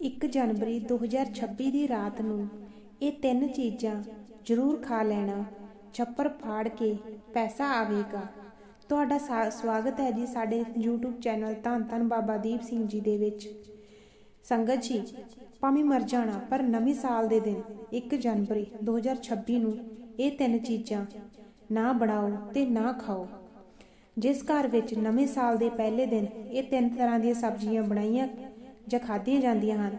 1 ਜਨਵਰੀ 2026 ਦੀ ਰਾਤ ਨੂੰ ਇਹ ਤਿੰਨ ਚੀਜ਼ਾਂ ਜ਼ਰੂਰ ਖਾ ਲੈਣਾ, ਛੱਪਰ ਫਾੜ ਕੇ ਪੈਸਾ ਆਵੇਗਾ। ਤੁਹਾਡਾ ਸਵਾਗਤ ਹੈ ਜੀ ਸਾਡੇ YouTube ਚੈਨਲ ਧੰਨ ਧੰਨ ਬਾਬਾ ਦੀਪ ਸਿੰਘ ਜੀ ਦੇ ਵਿੱਚ। ਸੰਗਤ ਜੀ, ਭਾਵੇਂ ਮਰ ਜਾਣਾ, ਪਰ ਨਵੇਂ ਸਾਲ ਦੇ ਦਿਨ 1 ਜਨਵਰੀ 2026 ਨੂੰ ਇਹ ਤਿੰਨ ਚੀਜ਼ਾਂ ਨਾ ਬਣਾਓ ਤੇ ਨਾ ਖਾਓ। ਜਿਸ ਘਰ ਵਿੱਚ ਨਵੇਂ ਸਾਲ ਦੇ ਪਹਿਲੇ ਦਿਨ ਇਹ ਤਿੰਨ ਤਰ੍ਹਾਂ ਦੀਆਂ ਸਬਜ਼ੀਆਂ ਬਣਾਈਆਂ ਜਾਂ ਖਾਧੀਆਂ ਜਾਂਦੀਆਂ ਹਨ।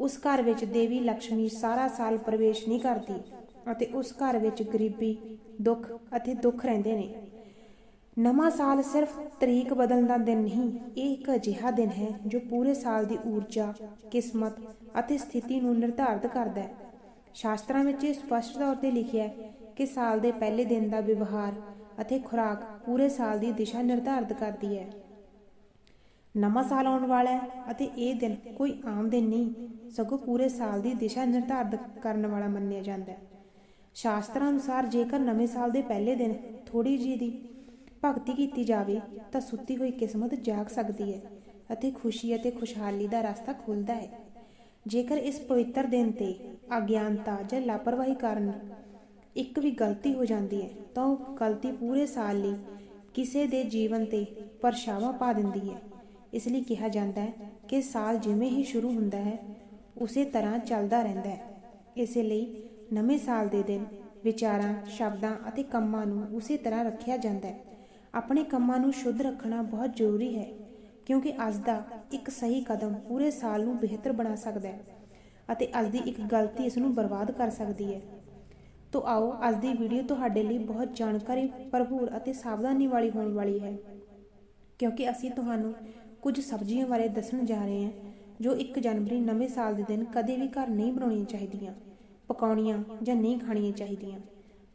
ਉਸ ਘਰ ਵਿੱਚ ਦੇਵੀ ਲక్ష్ਮੀ ਸਾਰਾ ਸਾਲ ਪ੍ਰਵੇਸ਼ ਨਹੀਂ ਕਰਦੀ ਅਤੇ ਉਸ ਘਰ ਵਿੱਚ ਗਰੀਬੀ, ਦੁੱਖ ਅਤੇ ਦੁੱਖ ਰਹਿੰਦੇ ਨੇ। ਨਵਾਂ ਸਾਲ ਸਿਰਫ ਤਰੀਕ ਬਦਲਣ ਦਾ ਦਿਨ ਨਹੀਂ, ਇਹ ਇੱਕ ਅਜਿਹਾ ਦਿਨ ਹੈ ਜੋ ਪੂਰੇ ਸਾਲ ਦੀ ਊਰਜਾ, ਕਿਸਮਤ ਅਤੇ ਸਥਿਤੀ ਨੂੰ ਨਿਰਧਾਰਤ ਕਰਦਾ ਹੈ। ਸ਼ਾਸਤਰਾਂ ਵਿੱਚ ਇਹ ਸਪਸ਼ਟ ਤੌਰ ਤੇ ਲਿਖਿਆ ਹੈ ਕਿ ਸਾਲ ਦੇ ਪਹਿਲੇ ਦਿਨ ਦਾ ਵਿਵਹਾਰ ਅਤੇ ਖੁਰਾਕ ਪੂਰੇ ਸਾਲ ਦੀ ਦਿਸ਼ਾ ਨਿਰਧਾਰਤ ਕਰਦੀ ਹੈ। ਨਵਾਂ ਸਾਲ ਆਉਣ ਵਾਲਾ ਹੈ ਅਤੇ ਇਹ ਦਿਨ ਕੋਈ ਆਮ ਦਿਨ ਨਹੀਂ, ਸਗੋਂ ਪੂਰੇ ਸਾਲ ਦੀ ਦਿਸ਼ਾ ਨਿਰਧਾਰਤ ਕਰਨ ਵਾਲਾ ਮੰਨਿਆ ਜਾਂਦਾ ਹੈ। ਸ਼ਾਸਤਰਾਂ ਅਨੁਸਾਰ ਜੇਕਰ ਨਵੇਂ ਸਾਲ ਦੇ ਪਹਿਲੇ ਦਿਨ ਥੋੜੀ ਜਿਹੀ ਦੀ ਭਗਤੀ ਕੀਤੀ ਜਾਵੇ, ਤਾਂ ਸੁੱਤੀ ਹੋਈ ਕਿਸਮਤ ਜਾਗ ਸਕਦੀ ਹੈ ਅਤੇ ਖੁਸ਼ੀ ਅਤੇ ਖੁਸ਼ਹਾਲੀ ਦਾ ਰਸਤਾ ਖੁੱਲਦਾ ਹੈ। ਜੇਕਰ ਇਸ ਪਵਿੱਤਰ ਦਿਨ ਤੇ ਅਗਿਆਨਤਾ ਜਾਂ ਲਾਪਰਵਾਹੀ ਕਾਰਨ ਇੱਕ ਵੀ ਗਲਤੀ ਹੋ ਜਾਂਦੀ ਹੈ, ਤਾਂ ਉਹ ਗਲਤੀ ਪੂਰੇ ਸਾਲ ਲਈ ਕਿਸੇ ਦੇ ਜੀਵਨ ਤੇ ਪਰਛਾਵਾਂ ਪਾ ਦਿੰਦੀ ਹੈ। ਇਸ ਲਈ ਕਿਹਾ ਜਾਂਦਾ ਹੈ ਕਿ ਸਾਲ ਜਿਵੇਂ ਹੀ ਸ਼ੁਰੂ ਹੁੰਦਾ ਹੈ, ਉਸੇ ਤਰ੍ਹਾਂ ਚੱਲਦਾ ਰਹਿੰਦਾ ਹੈ। ਇਸੇ ਲਈ ਨਵੇਂ ਸਾਲ ਦੇ ਦਿਨ ਵਿਚਾਰਾਂ, ਸ਼ਬਦਾਂ ਅਤੇ ਕੰਮਾਂ ਨੂੰ ਉਸੇ ਤਰ੍ਹਾਂ ਰੱਖਿਆ ਜਾਂਦਾ ਹੈ। ਆਪਣੇ ਕੰਮਾਂ ਨੂੰ ਸ਼ੁੱਧ ਰੱਖਣਾ ਬਹੁਤ ਜ਼ਰੂਰੀ ਹੈ, ਕਿਉਂਕਿ ਅੱਜ ਦਾ ਇੱਕ ਸਹੀ ਕਦਮ ਪੂਰੇ ਸਾਲ ਨੂੰ ਬਿਹਤਰ ਬਣਾ ਸਕਦਾ ਹੈ ਅਤੇ ਅੱਜ ਦੀ ਇੱਕ ਗਲਤੀ ਇਸ ਨੂੰ ਬਰਬਾਦ ਕਰ ਸਕਦੀ ਹੈ। ਤੋ ਆਓ, ਅੱਜ ਦੀ ਵੀਡੀਓ ਤੁਹਾਡੇ ਲਈ ਬਹੁਤ ਜਾਣਕਾਰੀ, ਭਰਪੂਰ ਅਤੇ ਸਾਵਧਾਨੀ ਵਾਲੀ ਹੋਣ ਵਾਲੀ ਹੈ, ਕਿਉਂਕਿ ਅਸੀਂ ਤੁਹਾਨੂੰ ਕੁਝ ਸਬਜ਼ੀਆਂ ਬਾਰੇ ਦੱਸਣ ਜਾ ਰਹੇ ਹਾਂ, ਜੋ 1 ਜਨਵਰੀ ਨਵੇਂ ਸਾਲ ਦੇ ਦਿਨ ਕਦੇ ਵੀ ਘਰ ਨਹੀਂ ਬਣਾਉਣੀਆਂ ਚਾਹੀਦੀਆਂ, ਪਕਾਉਣੀਆਂ ਜਾਂ ਨਹੀਂ ਖਾਣੀਆਂ ਚਾਹੀਦੀਆਂ।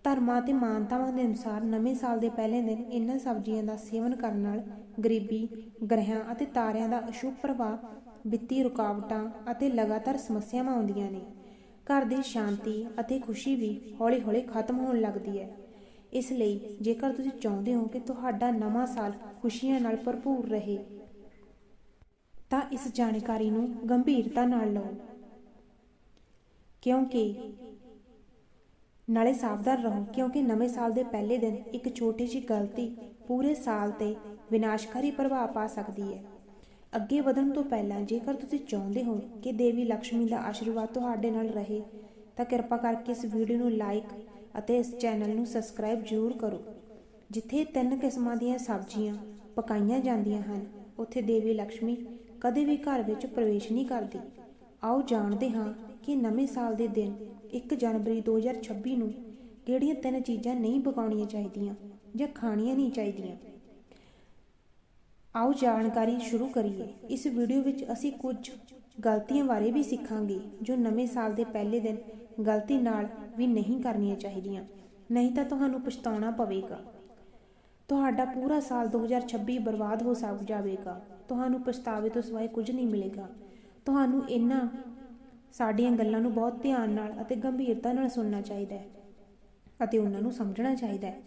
ਧਰਮਾਂ ਤੇ ਮਾਨਤਾਵਾਂ ਦੇ ਅਨੁਸਾਰ ਨਵੇਂ ਸਾਲ ਦੇ ਪਹਿਲੇ ਦਿਨ ਇਹਨਾਂ ਸਬਜ਼ੀਆਂ ਦਾ ਸੇਵਨ ਕਰਨ ਨਾਲ ਗਰੀਬੀ, ਗ੍ਰਹਿਆਂ ਅਤੇ ਤਾਰਿਆਂ ਦਾ ਅਸ਼ੁਭ ਪ੍ਰਭਾਵ, ਵਿੱਤੀ ਰੁਕਾਵਟਾਂ ਅਤੇ ਲਗਾਤਾਰ ਸਮੱਸਿਆਵਾਂ ਆਉਂਦੀਆਂ ਨੇ। ਘਰ ਦੀ ਸ਼ਾਂਤੀ ਅਤੇ ਖੁਸ਼ੀ ਵੀ ਹੌਲੀ-ਹੌਲੀ ਖਤਮ ਹੋਣ ਲੱਗਦੀ ਹੈ। ਇਸ ਲਈ ਜੇਕਰ ਤੁਸੀਂ ਚਾਹੁੰਦੇ ਹੋ ਕਿ ਤੁਹਾਡਾ ਨਵਾਂ ਸਾਲ ਖੁਸ਼ੀਆਂ ਨਾਲ ਭਰਪੂਰ ਰਹੇ ਤਾਂ ਇਸ ਜਾਣਕਾਰੀ ਨੂੰ ਗੰਭੀਰਤਾ ਨਾਲ ਲਓ। ਕਿਉਂਕਿ ਨਾਲੇ ਸਾਵਧਾਨ ਰਹੋ, ਕਿਉਂਕਿ ਨਵੇਂ ਸਾਲ ਦੇ ਪਹਿਲੇ ਦਿਨ ਇੱਕ ਛੋਟੀ ਜਿਹੀ ਗਲਤੀ ਪੂਰੇ ਸਾਲ ਤੇ ਵਿਨਾਸ਼ਕਾਰੀ ਪ੍ਰਭਾਵ ਪਾ ਸਕਦੀ ਹੈ। ਅੱਗੇ ਵਧਣ ਤੋਂ ਪਹਿਲਾਂ ਜੇਕਰ ਤੁਸੀਂ ਚਾਹੁੰਦੇ ਹੋ ਕਿ ਦੇਵੀ ਲక్ష్ਮੀ ਦਾ ਆਸ਼ੀਰਵਾਦ ਤੁਹਾਡੇ ਨਾਲ ਰਹੇ, ਤਾਂ ਕਿਰਪਾ ਕਰਕੇ ਇਸ ਵੀਡੀਓ ਨੂੰ ਲਾਈਕ ਅਤੇ ਇਸ ਚੈਨਲ ਨੂੰ ਸਬਸਕ੍ਰਾਈਬ ਜ਼ਰੂਰ ਕਰੋ, ਜਿੱਥੇ ਤਿੰਨ ਕਿਸਮਾਂ ਦੀਆਂ ਸਬਜ਼ੀਆਂ ਪਕਾਈਆਂ ਜਾਂਦੀਆਂ ਹਨ। ਉੱਥੇ ਦੇਵੀ ਲక్ష్ਮੀ ਕਦੇ ਵੀ ਘਰ ਵਿੱਚ ਪ੍ਰਵੇਸ਼ ਨਹੀਂ ਕਰਦੀ। ਆਓ ਜਾਣਦੇ ਹਾਂ ਕਿ ਨਵੇਂ ਸਾਲ ਦੇ ਦਿਨ 1 ਜਨਵਰੀ 2026 ਨੂੰ ਕਿਹੜੀਆਂ ਤਿੰਨ ਚੀਜ਼ਾਂ ਨਹੀਂ ਪਕਾਉਣੀਆਂ ਚਾਹੀਦੀਆਂ ਜਾਂ ਖਾਣੀਆਂ ਨਹੀਂ ਚਾਹੀਦੀਆਂ। ਆਓ ਜਾਣਕਾਰੀ ਸ਼ੁਰੂ ਕਰੀਏ। ਇਸ ਵੀਡੀਓ ਵਿੱਚ ਅਸੀਂ ਕੁਝ ਗਲਤੀਆਂ ਬਾਰੇ ਵੀ ਸਿੱਖਾਂਗੇ, ਜੋ ਨਵੇਂ ਸਾਲ ਦੇ ਪਹਿਲੇ ਦਿਨ ਗਲਤੀ ਨਾਲ ਵੀ ਨਹੀਂ ਕਰਨੀਆਂ ਚਾਹੀਦੀਆਂ। ਨਹੀਂ ਤਾਂ ਤੁਹਾਨੂੰ ਪਛਤਾਉਣਾ ਪਵੇਗਾ। ਤੁਹਾਡਾ ਪੂਰਾ ਸਾਲ 2026 ਬਰਬਾਦ ਹੋ ਸਕ ਜਾਵੇਗਾ। ਤੁਹਾਨੂੰ ਪਛਤਾਵੇ ਤੋਂ ਸਿਵਾਏ ਕੁਝ ਨਹੀਂ ਮਿਲੇਗਾ। ਤੁਹਾਨੂੰ ਇਹਨਾਂ ਸਾਡੀਆਂ ਗੱਲਾਂ ਨੂੰ ਬਹੁਤ ਧਿਆਨ ਨਾਲ ਅਤੇ ਗੰਭੀਰਤਾ ਨਾਲ ਸੁਣਨਾ ਚਾਹੀਦਾ ਹੈ ਅਤੇ ਉਹਨਾਂ ਨੂੰ ਸਮਝਣਾ ਚਾਹੀਦਾ ਹੈ।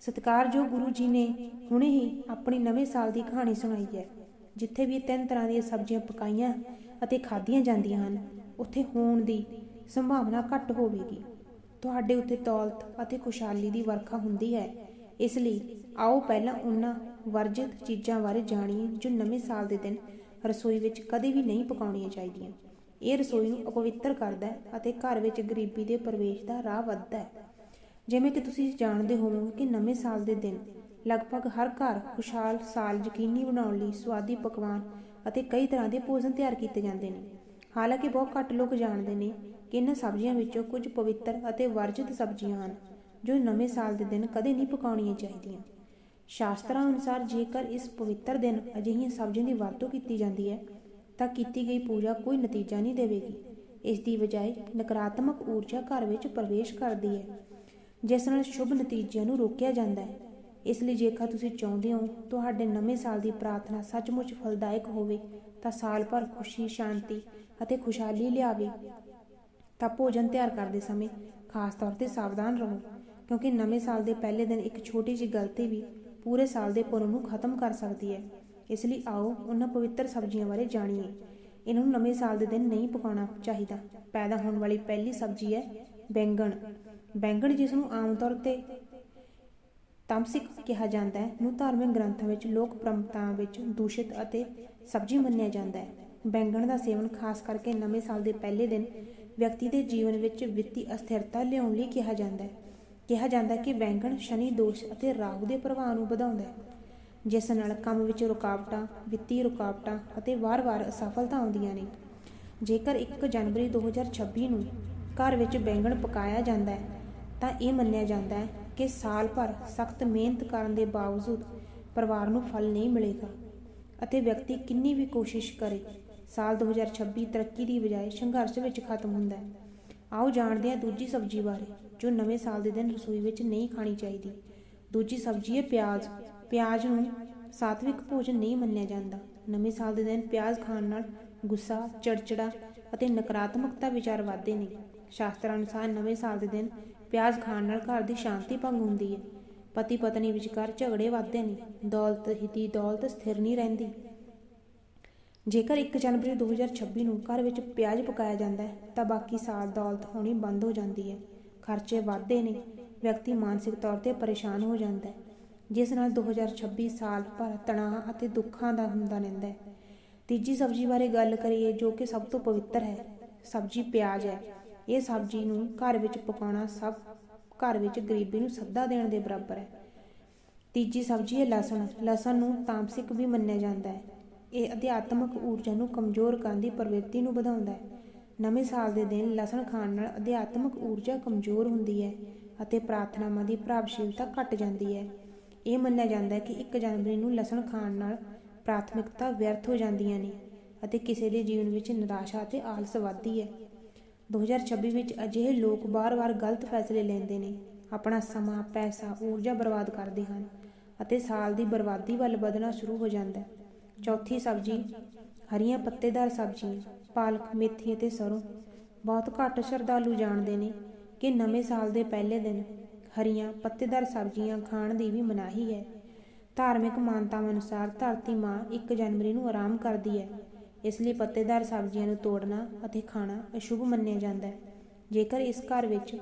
ਸਤਿਕਾਰਯੋਗ ਗੁਰੂ ਜੀ ਨੇ ਹੁਣੇ ਹੀ ਆਪਣੀ ਨਵੇਂ ਸਾਲ ਦੀ ਕਹਾਣੀ ਸੁਣਾਈ ਹੈ, ਜਿੱਥੇ ਵੀ ਤਿੰਨ ਤਰ੍ਹਾਂ ਦੀਆਂ ਸਬਜ਼ੀਆਂ ਪਕਾਈਆਂ ਅਤੇ ਖਾਧੀਆਂ ਜਾਂਦੀਆਂ ਹਨ, ਉੱਥੇ ਹੋਣ ਦੀ ਸੰਭਾਵਨਾ ਘੱਟ ਹੋਵੇਗੀ। ਤੁਹਾਡੇ ਉੱਤੇ ਦੌਲਤ ਅਤੇ ਖੁਸ਼ਹਾਲੀ ਦੀ ਵਰਖਾ ਹੁੰਦੀ ਹੈ, ਇਸ ਲਈ ਆਓ ਪਹਿਲਾਂ ਉਹਨਾਂ ਵਰਜਿਤ ਚੀਜ਼ਾਂ ਬਾਰੇ ਜਾਣੀਏ ਜੋ ਨਵੇਂ ਸਾਲ ਦੇ ਦਿਨ ਰਸੋਈ ਵਿੱਚ ਕਦੇ ਵੀ ਨਹੀਂ ਪਕਾਉਣੀਆਂ ਚਾਹੀਦੀਆਂ। ਇਹ ਰਸੋਈ ਨੂੰ ਅਪਵਿੱਤਰ ਕਰਦਾ ਹੈ ਅਤੇ ਘਰ ਵਿੱਚ ਗਰੀਬੀ ਦੇ ਪ੍ਰਵੇਸ਼ ਦਾ ਰਾਹ ਵੱਧਦਾ ਹੈ। ਜਿਵੇਂ ਕਿ ਤੁਸੀਂ ਜਾਣਦੇ ਹੋਵੋਗੇ ਕਿ ਨਵੇਂ ਸਾਲ ਦੇ ਦਿਨ ਲਗਭਗ ਹਰ ਘਰ ਖੁਸ਼ਹਾਲ, ਸਾਲ ਯਕੀਨੀ ਬਣਾਉਣ ਲਈ ਸਵਾਦੀ ਪਕਵਾਨ ਅਤੇ ਕਈ ਤਰ੍ਹਾਂ ਦੇ ਭੋਜਨ ਤਿਆਰ ਕੀਤੇ ਜਾਂਦੇ ਨੇ। ਹਾਲਾਂਕਿ ਬਹੁਤ ਘੱਟ ਲੋਕ ਜਾਣਦੇ ਨੇ ਕਿ ਇਹਨਾਂ ਸਬਜ਼ੀਆਂ ਵਿੱਚੋਂ ਕੁਝ ਪਵਿੱਤਰ ਅਤੇ ਵਰਜਿਤ ਸਬਜ਼ੀਆਂ ਹਨ ਜੋ ਨਵੇਂ ਸਾਲ ਦੇ ਦਿਨ ਕਦੇ ਨਹੀਂ ਪਕਾਉਣੀਆਂ ਚਾਹੀਦੀਆਂ। ਸ਼ਾਸਤਰਾਂ ਅਨੁਸਾਰ ਜੇਕਰ ਇਸ ਪਵਿੱਤਰ ਦਿਨ ਅਜਿਹੀਆਂ ਸਬਜ਼ੀਆਂ ਦੀ ਵਰਤੋਂ ਕੀਤੀ ਜਾਂਦੀ ਹੈ, ਤਾਂ ਕੀਤੀ ਗਈ ਪੂਜਾ ਕੋਈ ਨਤੀਜਾ ਨਹੀਂ ਦੇਵੇਗੀ। ਇਸ ਦੀ ਬਜਾਏ ਨਕਾਰਾਤਮਕ ਊਰਜਾ ਘਰ ਵਿੱਚ ਪ੍ਰਵੇਸ਼ ਕਰਦੀ ਹੈ, ਜਿਸ ਨਾਲ ਸ਼ੁਭ ਨਤੀਜਿਆਂ ਨੂੰ ਰੋਕਿਆ ਜਾਂਦਾ ਹੈ। ਇਸ ਲਈ ਜੇਕਰ ਤੁਸੀਂ ਚਾਹੁੰਦੇ ਹੋ ਤੁਹਾਡੇ ਨਵੇਂ ਸਾਲ ਦੀ ਪ੍ਰਾਰਥਨਾ ਸੱਚਮੁੱਚ ਫਲਦਾਇਕ ਹੋਵੇ, ਤਾਂ ਸਾਲ ਭਰ ਖੁਸ਼ੀ, ਸ਼ਾਂਤੀ ਅਤੇ ਖੁਸ਼ਹਾਲੀ ਲਿਆਵੇ। ਤਾਂ ਭੋਜਨ ਤਿਆਰ ਕਰਦੇ ਸਮੇਂ ਖਾਸ ਤੌਰ ਤੇ ਸਾਵਧਾਨ ਰਹੋ, ਕਿਉਂਕਿ ਨਵੇਂ ਸਾਲ ਦੇ ਪਹਿਲੇ ਦਿਨ ਇੱਕ ਛੋਟੀ ਜਿਹੀ ਗਲਤੀ ਵੀ ਪੂਰੇ ਸਾਲ ਦੇ ਪੁੰਨ ਨੂੰ ਖਤਮ ਕਰ ਸਕਦੀ ਹੈ। ਇਸ ਲਈ ਆਓ ਉਹਨਾਂ ਪਵਿੱਤਰ ਸਬਜ਼ੀਆਂ ਬਾਰੇ ਜਾਣੀਏ। ਇਹਨਾਂ ਨੂੰ ਨਵੇਂ ਸਾਲ ਦੇ ਦਿਨ ਨਹੀਂ ਪਕਾਉਣਾ ਚਾਹੀਦਾ। ਪੈਦਾ ਹੋਣ ਵਾਲੀ ਪਹਿਲੀ ਸਬਜ਼ੀ ਹੈ ਬੈਂਗਣ। ਬੈਂਗਣ ਜਿਸ ਨੂੰ ਆਮ ਤੌਰ ਤੇ ਤਾਮਸਿਕ ਕਿਹਾ ਜਾਂਦਾ ਹੈ, ਨੂੰ ਧਾਰਮਿਕ ਗ੍ਰੰਥਾਂ ਵਿੱਚ, ਲੋਕ ਪਰੰਪਰਾਵਾਂ ਵਿੱਚ ਦੂਸ਼ਿਤ ਅਤੇ ਸਬਜ਼ੀ ਮੰਨਿਆ ਜਾਂਦਾ ਹੈ। ਬੈਂਗਣ ਦਾ ਸੇਵਨ ਖਾਸ ਕਰਕੇ ਨਵੇਂ ਸਾਲ ਦੇ ਪਹਿਲੇ ਦਿਨ ਵਿਅਕਤੀ ਦੇ ਜੀਵਨ ਵਿੱਚ ਵਿੱਤੀ ਅਸਥਿਰਤਾ ਲਿਆਉਣ ਲਈ ਕਿਹਾ ਜਾਂਦਾ ਹੈ। ਕਿਹਾ ਜਾਂਦਾ ਹੈ ਕਿ ਬੈਂਗਣ ਸ਼ਨੀ ਦੋਸ਼ ਅਤੇ ਰਾਹੂ ਦੇ ਪ੍ਰਭਾਵ ਨੂੰ ਵਧਾਉਂਦਾ ਹੈ। ਜਿਸ ਨਾਲ ਕੰਮ ਵਿੱਚ ਰੁਕਾਵਟਾਂ, ਵਿੱਤੀ ਰੁਕਾਵਟਾਂ ਅਤੇ ਵਾਰ-ਵਾਰ ਅਸਫਲਤਾ ਆਉਂਦੀਆਂ ਨੇ। ਜੇਕਰ 1 ਜਨਵਰੀ 2026 ਨੂੰ ਘਰ ਵਿੱਚ ਬੈਂਗਣ ਪਕਾਇਆ ਜਾਂਦਾ ਹੈ, ਤਾਂ ਇਹ ਮੰਨਿਆ ਜਾਂਦਾ ਹੈ ਕਿ ਸਾਲ ਭਰ ਸਖਤ ਮਿਹਨਤ ਕਰਨ ਦੇ ਬਾਵਜੂਦ ਪਰਿਵਾਰ ਨੂੰ ਫਲ ਨਹੀਂ ਮਿਲੇਗਾ ਅਤੇ ਵਿਅਕਤੀ ਕਿੰਨੀ ਵੀ ਕੋਸ਼ਿਸ਼ ਕਰੇ, ਸਾਲ 2026 ਤਰੱਕੀ ਦੀ ਬਜਾਏ ਸੰਘਰਸ਼ ਵਿੱਚ ਖਤਮ ਹੁੰਦਾ ਹੈ। ਆਓ ਜਾਣਦੇ ਹਾਂ ਦੂਜੀ ਸਬਜ਼ੀ ਬਾਰੇ, ਜੋ ਨਵੇਂ ਸਾਲ ਦੇ ਦਿਨ ਰਸੋਈ ਵਿੱਚ ਨਹੀਂ ਖਾਣੀ ਚਾਹੀਦੀ। ਦੂਜੀ ਸਬਜ਼ੀ ਹੈ ਪਿਆਜ਼। ਪਿਆਜ਼ ਨੂੰ ਸਾਤਵਿਕ ਭੋਜਨ ਨਹੀਂ ਮੰਨਿਆ ਜਾਂਦਾ। ਨਵੇਂ ਸਾਲ ਦੇ ਦਿਨ ਪਿਆਜ਼ ਖਾਣ ਨਾਲ ਗੁੱਸਾ, ਚੜਚੜਾ ਅਤੇ ਨਕਾਰਾਤਮਕਤਾ ਵਿਚਾਰ ਵਧਦੇ ਨੇ। ਸ਼ਾਸਤਰਾਂ ਅਨੁਸਾਰ ਨਵੇਂ ਸਾਲ ਦੇ ਦਿਨ ਪਿਆਜ਼ ਖਾਣ ਨਾਲ ਘਰ ਦੀ ਸ਼ਾਂਤੀ ਭੰਗ ਹੁੰਦੀ ਹੈ। ਪਤੀ ਪਤਨੀ ਵਿਚਕਾਰ ਝਗੜੇ ਵੱਧਦੇ ਨੇ। ਦੌਲਤ ਹਿੱਤੀ ਦੌਲਤ ਸਥਿਰ ਨਹੀਂ ਰਹਿੰਦੀ। ਜੇਕਰ 1 ਜਨਵਰੀ 2026 ਨੂੰ ਘਰ ਵਿੱਚ ਪਿਆਜ਼ ਪਕਾਇਆ ਜਾਂਦਾ ਹੈ, ਤਾਂ ਬਾਕੀ ਸਾਲ ਦੌਲਤ ਹੋਣੀ ਬੰਦ ਹੋ ਜਾਂਦੀ ਹੈ। ਖਰਚੇ ਵੱਧਦੇ ਨੇ, ਵਿਅਕਤੀ ਮਾਨਸਿਕ ਤੌਰ ਤੇ ਪਰੇਸ਼ਾਨ ਹੋ ਜਾਂਦਾ ਹੈ, ਜਿਸ ਨਾਲ 2026 ਸਾਲ ਭਰ ਤਣਾਅ ਅਤੇ ਦੁੱਖਾਂ ਦਾ ਹੁੰਦਾ ਰਹਿੰਦਾ ਹੈ। ਤੀਜੀ ਸਬਜ਼ੀ ਬਾਰੇ ਗੱਲ ਕਰੀਏ ਜੋ ਕਿ ਸਭ ਤੋਂ ਪਵਿੱਤਰ ਹੈ, ਸਬਜ਼ੀ ਪਿਆਜ਼ ਹੈ। ਇਹ ਸਬਜ਼ੀ ਨੂੰ ਘਰ ਵਿੱਚ ਪਕਾਉਣਾ ਸਭ, ਘਰ ਵਿੱਚ ਗਰੀਬੀ ਨੂੰ ਸੱਦਾ ਦੇਣ ਦੇ ਬਰਾਬਰ ਹੈ। ਤੀਜੀ ਸਬਜ਼ੀ ਹੈ ਲਸਣ। ਲਸਣ ਨੂੰ ਤਾਮਸਿਕ ਵੀ ਮੰਨਿਆ ਜਾਂਦਾ ਹੈ। ਇਹ ਅਧਿਆਤਮਕ ਊਰਜਾ ਨੂੰ ਕਮਜ਼ੋਰ ਕਰਨ ਦੀ ਪ੍ਰਵਿਰਤੀ ਨੂੰ ਵਧਾਉਂਦਾ ਹੈ। ਨਵੇਂ ਸਾਲ ਦੇ ਦਿਨ ਲਸਣ ਖਾਣ ਨਾਲ ਅਧਿਆਤਮਕ ਊਰਜਾ ਕਮਜ਼ੋਰ ਹੁੰਦੀ ਹੈ ਅਤੇ ਪ੍ਰਾਰਥਨਾਵਾਂ ਦੀ ਪ੍ਰਭਾਵਸ਼ੀਲਤਾ ਘਟ ਜਾਂਦੀ ਹੈ। ਇਹ ਮੰਨਿਆ ਜਾਂਦਾ ਹੈ ਕਿ 1 ਜਨਵਰੀ ਨੂੰ ਲਸਣ ਖਾਣ ਨਾਲ ਪ੍ਰਾਥਮਿਕਤਾ ਵਿਅਰਥ ਹੋ ਜਾਂਦੀਆਂ ਨੇ ਅਤੇ ਕਿਸੇ ਦੇ ਜੀਵਨ ਵਿੱਚ ਨਿਰਾਸ਼ਾ ਅਤੇ ਆਲਸ ਵੱਧਦੀ ਹੈ। 2026 ਵਿੱਚ ਅਜਿਹੇ ਲੋਕ ਵਾਰ-ਵਾਰ ਗਲਤ ਫੈਸਲੇ ਲੈਂਦੇ ਨੇ, ਆਪਣਾ ਸਮਾਂ, ਪੈਸਾ, ਊਰਜਾ ਬਰਬਾਦ ਕਰਦੇ ਹਨ ਅਤੇ ਸਾਲ ਦੀ ਬਰਬਾਦੀ ਵੱਲ ਵਧਣਾ ਸ਼ੁਰੂ ਹੋ ਜਾਂਦਾ ਹੈ। ਚੌਥੀ ਸਬਜ਼ੀ, ਹਰੀਆਂ ਪੱਤੇਦਾਰ ਸਬਜ਼ੀਆਂ ਪਾਲਕ ਮੇਥੀ ਅਤੇ ਸਰੋਂ। ਬਹੁਤ ਘੱਟ ਸ਼ਰਧਾਲੂ ਜਾਣਦੇ ਨੇ ਕਿ ਨਵੇਂ ਸਾਲ ਦੇ ਪਹਿਲੇ ਦਿਨ ਹਰੀਆਂ ਪੱਤੇਦਾਰ ਸਬਜ਼ੀਆਂ ਖਾਣ ਦੀ ਵੀ ਮਨਾਹੀ ਹੈ। ਧਾਰਮਿਕ ਮਾਨਤਾਵਾਂ ਅਨੁਸਾਰ ਧਰਤੀ ਮਾਂ 1 ਜਨਵਰੀ ਨੂੰ ਆਰਾਮ ਕਰਦੀ ਹੈ। ਇਸ ਲਈ ਪੱਤੇਦਾਰ ਸਬਜ਼ੀਆਂ ਨੂੰ ਤੋੜਨਾ ਅਤੇ ਖਾਣਾ ਅਸ਼ੁਭ ਮੰਨਿਆ ਜਾਂਦਾ ਹੈ। ਜੇਕਰ ਇਸ ਘਰ ਵਿੱਚ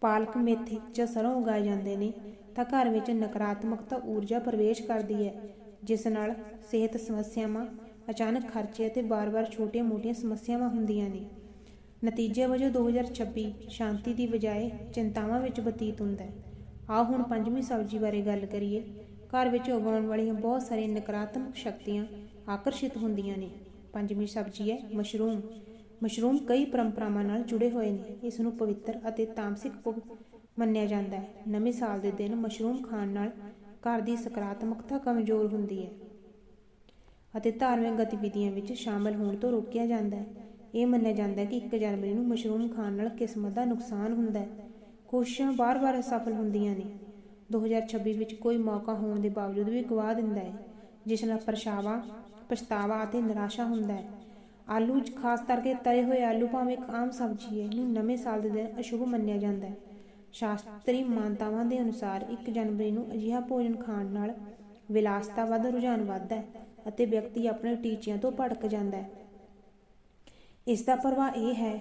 ਪਾਲਕ, ਮੇਥੀ ਜਾਂ ਸਰੋਂ ਉਗਾਏ ਜਾਂਦੇ ਨੇ, ਤਾਂ ਘਰ ਵਿੱਚ ਨਕਾਰਾਤਮਕਤਾ ਊਰਜਾ ਪ੍ਰਵੇਸ਼ ਕਰਦੀ ਹੈ। ਜਿਸ ਨਾਲ ਸਿਹਤ ਸਮੱਸਿਆਵਾਂ, ਅਚਾਨਕ ਖਰਚੇ ਅਤੇ ਬਾਰ-ਬਾਰ ਛੋਟੀਆਂ-ਮੋਟੀਆਂ ਸਮੱਸਿਆਵਾਂ ਹੁੰਦੀਆਂ ਨੇ। ਨਤੀਜੇ ਵਜੋਂ 2026 ਸ਼ਾਂਤੀ ਦੀ ਬਜਾਏ ਚਿੰਤਾਵਾਂ ਵਿੱਚ ਬਤੀਤ ਹੁੰਦਾ ਹੈ। ਆਓ ਹੁਣ ਪੰਜਵੀਂ ਸਬਜ਼ੀ ਬਾਰੇ ਗੱਲ ਕਰੀਏ। ਘਰ ਵਿੱਚ ਉਗਾਉਣ ਵਾਲੀਆਂ ਬਹੁਤ ਸਾਰੀਆਂ ਨਕਾਰਾਤਮਕ ਸ਼ਕਤੀਆਂ ਆਕਰਸ਼ਿਤ ਹੁੰਦੀਆਂ ਨੇ। ਪੰਜਵੀਂ ਸਬਜ਼ੀ ਹੈ ਮਸ਼ਰੂਮ। ਮਸ਼ਰੂਮ ਕਈ ਪਰੰਪਰਾਵਾਂ ਨਾਲ ਜੁੜੇ ਹੋਏ ਨੇ। ਇਸ ਨੂੰ ਪਵਿੱਤਰ ਅਤੇ ਤਾਮਸਿਕ ਮੰਨਿਆ ਜਾਂਦਾ ਹੈ। ਨਵੇਂ ਸਾਲ ਦੇ ਦਿਨ ਮਸ਼ਰੂਮ ਖਾਣ ਨਾਲ ਘਰ ਦੀ ਸਕਾਰਾਤਮਕਤਾ ਕਮਜ਼ੋਰ ਹੁੰਦੀ ਹੈ ਅਤੇ ਧਾਰਮਿਕ ਗਤੀਵਿਧੀਆਂ ਵਿੱਚ ਸ਼ਾਮਲ ਹੋਣ ਤੋਂ ਰੋਕਿਆ ਜਾਂਦਾ ਹੈ। ਇਹ ਮੰਨਿਆ ਜਾਂਦਾ ਹੈ ਕਿ 1 ਜਨਵਰੀ ਨੂੰ ਮਸ਼ਰੂਮ ਖਾਣ ਨਾਲ ਕਿਸਮਤ ਦਾ ਨੁਕਸਾਨ ਹੁੰਦਾ ਹੈ। ਕੋਸ਼ਿਸ਼ਾਂ ਬਾਰ-ਬਾਰ ਅਸਫਲ ਹੁੰਦੀਆਂ ਨੇ। 2026 ਵਿੱਚ ਕੋਈ ਮੌਕਾ ਹੋਣ ਦੇ ਬਾਵਜੂਦ ਵੀ ਗਵਾ ਦਿੰਦਾ ਹੈ, ਜਿਸ ਨਾਲ ਪਰਛਾਵਾ, ਪਛਤਾਵਾ ਅਤੇ ਨਿਰਾਸ਼ਾ ਹੁੰਦਾ ਹੈ। ਆਲੂ ਖਾਸ ਕਰਕੇ ਤਲੇ ਹੋਏ ਆਲੂ ਭਾਵੇਂ ਇੱਕ ਆਮ ਸਬਜ਼ੀ ਹੈ, ਇਹਨੂੰ ਨਵੇਂ ਸਾਲ ਦੇ ਦਿਨ ਅਸ਼ੁਭ ਮੰਨਿਆ ਜਾਂਦਾ ਹੈ। ਸ਼ਾਸਤਰੀ ਮਾਨਤਾਵਾਂ ਦੇ ਅਨੁਸਾਰ 1 ਜਨਵਰੀ ਨੂੰ ਅਜਿਹਾ ਭੋਜਨ ਖਾਣ ਨਾਲ ਵਿਲਾਸਤਾ ਵੱਧ ਰੁਝਾਨ ਵੱਧਦਾ ਹੈ ਅਤੇ ਵਿਅਕਤੀ ਆਪਣੇ ਟੀਚਿਆਂ ਤੋਂ ਭਟਕ ਜਾਂਦਾ ਹੈ। ਇਸ ਦਾ ਪ੍ਰਭਾਵ ਇਹ ਹੈ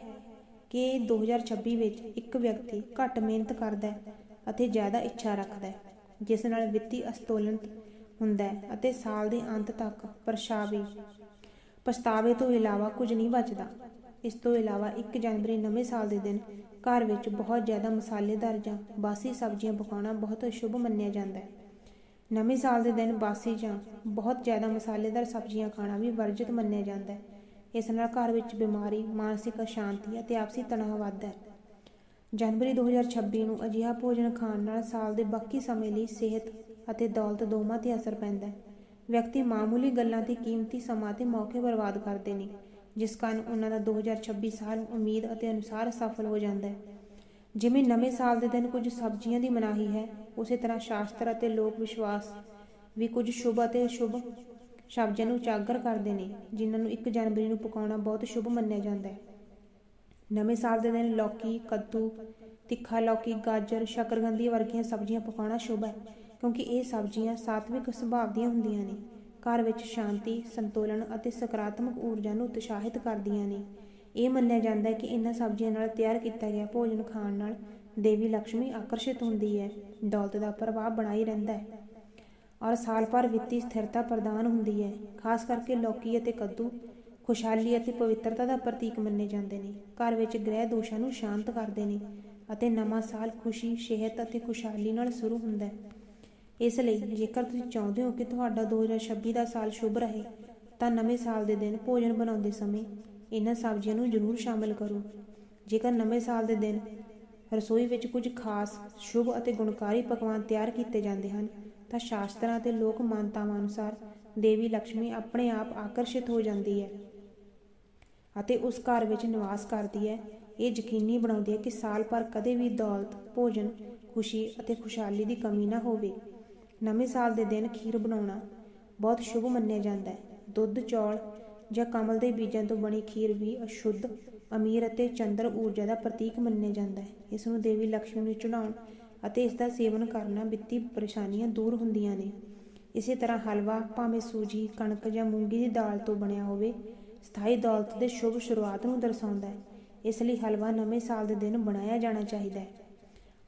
ਕਿ 2026 ਵਿੱਚ ਇੱਕ ਵਿਅਕਤੀ ਘੱਟ ਮਿਹਨਤ ਕਰਦਾ ਹੈ ਅਤੇ ਜ਼ਿਆਦਾ ਇੱਛਾ ਰੱਖਦਾ ਹੈ, ਜਿਸ ਨਾਲ ਵਿੱਤੀ ਅਸਤੋਲਨ ਹੁੰਦਾ ਹੈ ਅਤੇ ਸਾਲ ਦੇ ਅੰਤ ਤੱਕ ਪਰਛਾਵੇ ਪਛਤਾਵੇ ਤੋਂ ਇਲਾਵਾ ਕੁਝ ਨਹੀਂ ਬਚਦਾ। ਇਸ ਤੋਂ ਇਲਾਵਾ 1 ਜਨਵਰੀ ਨਵੇਂ ਸਾਲ ਦੇ ਦਿਨ ਘਰ ਵਿੱਚ ਬਹੁਤ ਜ਼ਿਆਦਾ ਮਸਾਲੇਦਾਰ ਜਾਂ ਬਾਸੀ ਸਬਜ਼ੀਆਂ ਪਕਾਉਣਾ ਬਹੁਤ ਸ਼ੁਭ ਮੰਨਿਆ ਜਾਂਦਾ ਹੈ। ਨਵੇਂ ਸਾਲ ਦੇ ਦਿਨ ਬਾਸੀ ਜਾਂ ਬਹੁਤ ਜ਼ਿਆਦਾ ਮਸਾਲੇਦਾਰ ਸਬਜ਼ੀਆਂ ਖਾਣਾ ਵੀ ਵਰਜਿਤ ਮੰਨਿਆ ਜਾਂਦਾ ਹੈ। ਇਸ ਨਾਲ ਘਰ ਵਿੱਚ ਬਿਮਾਰੀ, ਮਾਨਸਿਕ ਅਸ਼ਾਂਤੀ ਅਤੇ ਆਪਸੀ ਤਣਾਅ ਵੱਧਦਾ ਹੈ। ਜਨਵਰੀ 2026 ਨੂੰ ਅਜਿਹਾ ਭੋਜਨ ਖਾਣ ਨਾਲ ਸਾਲ ਦੇ ਬਾਕੀ ਸਮੇਂ ਲਈ ਸਿਹਤ ਅਤੇ ਦੌਲਤ ਦੋਵਾਂ ਤੇ ਅਸਰ ਪੈਂਦਾ ਹੈ। ਵਿਅਕਤੀ ਮਾਮੂਲੀ ਗੱਲਾਂ ਤੇ ਕੀਮਤੀ ਸਮਾਂ ਤੇ ਮੌਕੇ ਬਰਬਾਦ ਕਰਦੇ ਨੇ। ਜਿਸ ਕਾਰਨ ਉਹਨਾਂ ਦਾ 2026 ਸਾਲ ਉਮੀਦ ਅਤੇ ਅਨੁਸਾਰ ਸਫਲ ਹੋ ਜਾਂਦਾ ਹੈ। ਜਿਵੇਂ ਨਵੇਂ ਸਾਲ ਦੇ ਦਿਨ ਕੁਝ ਸਬਜ਼ੀਆਂ ਦੀ ਮਨਾਹੀ ਹੈ, ਉਸੇ ਤਰ੍ਹਾਂ ਸ਼ਾਸਤਰ ਅਤੇ ਲੋਕ ਵਿਸ਼ਵਾਸ ਵੀ ਕੁਝ ਸ਼ੁਭ ਅਤੇ ਅਸ਼ੁਭ ਸਬਜ਼ੀਆਂ ਨੂੰ ਉਜਾਗਰ ਕਰਦੇ ਨੇ, ਜਿਨ੍ਹਾਂ ਨੂੰ 1 ਜਨਵਰੀ ਨੂੰ ਪਕਾਉਣਾ ਬਹੁਤ ਸ਼ੁਭ ਮੰਨਿਆ ਜਾਂਦਾ ਹੈ। ਨਵੇਂ ਸਾਲ ਦੇ ਦਿਨ ਲੌਕੀ, ਕੱਦੂ, ਤਿੱਖਾ ਲੌਕੀ, ਗਾਜਰ ਸ਼ਕਰਗੰਦੀ ਵਰਗੀਆਂ ਸਬਜ਼ੀਆਂ ਪਕਾਉਣਾ ਸ਼ੁਭ ਹੈ, ਕਿਉਂਕਿ ਇਹ ਸਬਜ਼ੀਆਂ ਸਾਤਵਿਕ ਸੁਭਾਅ ਦੀਆਂ ਹੁੰਦੀਆਂ ਨੇ। ਘਰ ਵਿੱਚ ਸ਼ਾਂਤੀ, ਸੰਤੁਲਨ ਅਤੇ ਸਕਾਰਾਤਮਕ ਊਰਜਾ ਨੂੰ ਉਤਸ਼ਾਹਿਤ ਕਰਦੀਆਂ ਨੇ। ਇਹ ਮੰਨਿਆ ਜਾਂਦਾ ਹੈ ਕਿ ਇਹਨਾਂ ਸਬਜ਼ੀਆਂ ਨਾਲ ਤਿਆਰ ਕੀਤਾ ਗਿਆ ਭੋਜਨ ਖਾਣ ਨਾਲ ਦੇਵੀ ਲక్ష్ਮੀ ਆਕਰਸ਼ਿਤ ਹੁੰਦੀ ਹੈ, ਦੌਲਤ ਦਾ ਪ੍ਰਭਾਵ ਬਣਾਈ ਰਹਿੰਦਾ ਹੈ ਔਰ ਸਾਲ ਭਰ ਵਿੱਤੀ ਸਥਿਰਤਾ ਪ੍ਰਦਾਨ ਹੁੰਦੀ ਹੈ। ਖਾਸ ਕਰਕੇ ਲੌਕੀ ਅਤੇ ਕੱਦੂ ਖੁਸ਼ਹਾਲੀ ਅਤੇ ਪਵਿੱਤਰਤਾ ਦਾ ਪ੍ਰਤੀਕ ਮੰਨੇ ਜਾਂਦੇ ਨੇ। ਘਰ ਵਿੱਚ ਗ੍ਰਹਿ ਦੋਸ਼ਾਂ ਨੂੰ ਸ਼ਾਂਤ ਕਰਦੇ ਨੇ ਅਤੇ ਨਵਾਂ ਸਾਲ ਖੁਸ਼ੀ, ਸਿਹਤ ਅਤੇ ਖੁਸ਼ਹਾਲੀ ਨਾਲ ਸ਼ੁਰੂ ਹੁੰਦਾ ਹੈ। ਇਸ ਲਈ ਜੇਕਰ ਤੁਸੀਂ ਚਾਹੁੰਦੇ ਹੋ ਕਿ ਤੁਹਾਡਾ 2026 ਦਾ ਸਾਲ ਸ਼ੁਭ ਰਹੇ, ਤਾਂ ਨਵੇਂ ਸਾਲ ਦੇ ਦਿਨ ਭੋਜਨ ਬਣਾਉਂਦੇ ਸਮੇਂ ਇਹਨਾਂ ਸਬਜ਼ੀਆਂ ਨੂੰ ਜ਼ਰੂਰ ਸ਼ਾਮਲ ਕਰੋ। ਜੇਕਰ ਨਵੇਂ ਸਾਲ ਦੇ ਦਿਨ ਰਸੋਈ ਵਿੱਚ ਕੁਝ ਖਾਸ, ਸ਼ੁਭ ਅਤੇ ਗੁਣਕਾਰੀ ਪਕਵਾਨ ਤਿਆਰ ਕੀਤੇ ਜਾਂਦੇ ਹਨ, ਤਾਂ ਸ਼ਾਸਤਰਾਂ ਅਤੇ ਲੋਕ ਮਾਨਤਾਵਾਂ ਅਨੁਸਾਰ ਦੇਵੀ ਲక్ష్ਮੀ ਆਪਣੇ ਆਪ ਆਕਰਸ਼ਿਤ ਹੋ ਜਾਂਦੀ ਹੈ ਅਤੇ ਉਸ ਘਰ ਵਿੱਚ ਨਿਵਾਸ ਕਰਦੀ ਹੈ। ਇਹ ਯਕੀਨੀ ਬਣਾਉਂਦੀ ਹੈ ਕਿ ਸਾਲ ਭਰ ਕਦੇ ਵੀ ਦੌਲਤ, ਭੋਜਨ, ਖੁਸ਼ੀ ਅਤੇ ਖੁਸ਼ਹਾਲੀ ਦੀ ਕਮੀ ਨਾ ਹੋਵੇ। ਨਵੇਂ ਸਾਲ ਦੇ ਦਿਨ ਖੀਰ ਬਣਾਉਣਾ ਬਹੁਤ ਸ਼ੁਭ ਮੰਨਿਆ ਜਾਂਦਾ ਹੈ। ਦੁੱਧ, ਚੌਲ ਜਾਂ ਕਮਲ ਦੇ ਬੀਜਾਂ ਤੋਂ ਬਣੀ ਖੀਰ ਵੀ ਅਸ਼ੁੱਧ, ਅਮੀਰ ਅਤੇ ਚੰਦਰ ਊਰਜਾ ਦਾ ਪ੍ਰਤੀਕ ਮੰਨਿਆ ਜਾਂਦਾ ਹੈ। ਇਸ ਨੂੰ ਦੇਵੀ ਲక్ష్ਮੀ ਨੂੰ ਚੜਾਉਣ ਅਤੇ ਇਸ ਦਾ ਸੇਵਨ ਕਰਨਾ ਵਿੱਤੀ ਪਰੇਸ਼ਾਨੀਆਂ ਦੂਰ ਹੁੰਦੀਆਂ ਨੇ। ਇਸੇ ਤਰ੍ਹਾਂ ਹਲਵਾ, ਭਾਵੇਂ ਸੂਜੀ, ਕਣਕ ਜਾਂ ਮੂੰਗੀ ਦੀ ਦਾਲ ਤੋਂ ਬਣਿਆ ਹੋਵੇ, ਸਥਾਈ ਦੌਲਤ ਦੇ ਸ਼ੁਭ ਸ਼ੁਰੂਆਤ ਨੂੰ ਦਰਸਾਉਂਦਾ ਹੈ। ਇਸ ਲਈ ਹਲਵਾ ਨਵੇਂ ਸਾਲ ਦੇ ਦਿਨ ਬਣਾਇਆ ਜਾਣਾ ਚਾਹੀਦਾ ਹੈ।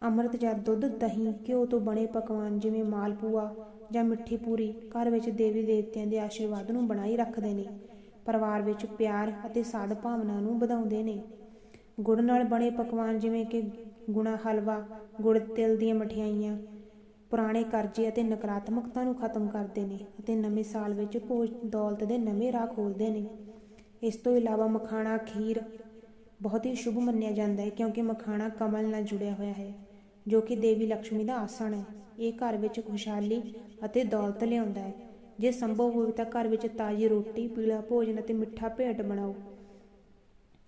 ਅੰਮ੍ਰਿਤ ਜਾਂ ਦੁੱਧ, ਦਹੀਂ, ਘਿਓ ਤੋਂ ਬਣੇ ਪਕਵਾਨ ਜਿਵੇਂ ਮਾਲਪੂਆ ਜਾਂ ਮਿੱਠੀ ਪੂਰੀ ਘਰ ਵਿੱਚ ਦੇਵੀ ਦੇਵਤਿਆਂ ਦੇ ਆਸ਼ੀਰਵਾਦ ਨੂੰ ਬਣਾਈ ਰੱਖਦੇ ਨੇ। ਪਰਿਵਾਰ ਵਿੱਚ ਪਿਆਰ ਅਤੇ ਸਾਧ ਭਾਵਨਾ ਨੂੰ ਵਧਾਉਂਦੇ ਨੇ। ਗੁੜ ਨਾਲ ਬਣੇ ਪਕਵਾਨ ਜਿਵੇਂ ਕਿ ਗੁਣਾ ਹਲਵਾ, ਗੁੜ ਤਿਲ ਦੀਆਂ ਮਠਿਆਈਆਂ, ਪੁਰਾਣੇ ਕਰਜ਼ੇ ਅਤੇ ਨਕਾਰਾਤਮਕਤਾ ਨੂੰ ਖਤਮ ਕਰਦੇ ਨੇ ਅਤੇ ਨਵੇਂ ਸਾਲ ਵਿੱਚ ਭੋਜ ਦੌਲਤ ਦੇ ਨਵੇਂ ਰਾਹ ਖੋਲ੍ਹਦੇ ਨੇ। ਇਸ ਤੋਂ ਇਲਾਵਾ ਮਖਾਣਾ ਖੀਰ ਬਹੁਤ ਹੀ ਸ਼ੁਭ ਮੰਨਿਆ ਜਾਂਦਾ ਹੈ ਕਿਉਂਕਿ ਮਖਾਣਾ ਕਮਲ ਨਾਲ ਜੁੜਿਆ ਹੋਇਆ ਹੈ। ਜੋ ਕਿ ਦੇਵੀ ਲక్ష్ਮੀ ਦਾ ਆਸਣ ਹੈ। ਇਹ ਘਰ ਵਿੱਚ ਖੁਸ਼ਹਾਲੀ ਅਤੇ ਦੌਲਤ ਲਿਆਉਂਦਾ ਹੈ। ਜੇ ਸੰਭਵ ਹੋਵੇ ਤਾਂ ਘਰ ਵਿੱਚ ਤਾਜ਼ੀ ਰੋਟੀ, ਪੀਲਾ ਭੋਜਨ ਅਤੇ ਮਿੱਠਾ ਭੇਟ ਬਣਾਓ,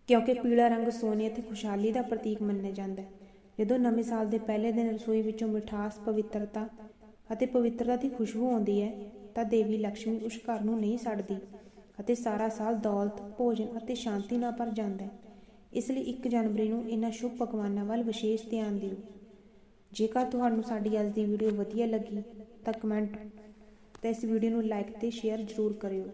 ਕਿਉਂਕਿ ਪੀਲਾ ਰੰਗ ਸੋਨੇ ਅਤੇ ਖੁਸ਼ਹਾਲੀ ਦਾ ਪ੍ਰਤੀਕ ਮੰਨਿਆ ਜਾਂਦਾ ਹੈ। ਜਦੋਂ ਨਵੇਂ ਸਾਲ ਦੇ ਪਹਿਲੇ ਦਿਨ ਰਸੋਈ ਵਿੱਚੋਂ ਮਿਠਾਸ, ਪਵਿੱਤਰਤਾ ਅਤੇ ਪਵਿੱਤਰਤਾ ਦੀ ਖੁਸ਼ਬੂ ਆਉਂਦੀ ਹੈ, ਤਾਂ ਦੇਵੀ ਲక్ష్ਮੀ ਉਸ ਘਰ ਨੂੰ ਨਹੀਂ ਛੱਡਦੀ ਅਤੇ ਸਾਰਾ ਸਾਲ ਦੌਲਤ, ਭੋਜਨ ਅਤੇ ਸ਼ਾਂਤੀ ਨਾਲ ਭਰ ਜਾਂਦਾ ਹੈ। ਇਸ ਲਈ 1 ਜਨਵਰੀ ਨੂੰ ਇਹਨਾਂ ਸ਼ੁਭ ਪਕਵਾਨਾਂ ਵੱਲ ਵਿਸ਼ੇਸ਼ ਧਿਆਨ ਦਿਓ। ਜੇਕਰ ਤੁਹਾਨੂੰ ਸਾਡੀ ਅੱਜ ਦੀ ਵੀਡੀਓ ਵਧੀਆ ਲੱਗੀ ਤਾਂ ਕਮੈਂਟ ਤੇ ਇਸ ਵੀਡੀਓ ਨੂੰ ਲਾਈਕ ਤੇ ਸ਼ੇਅਰ ਜ਼ਰੂਰ ਕਰਿਓ।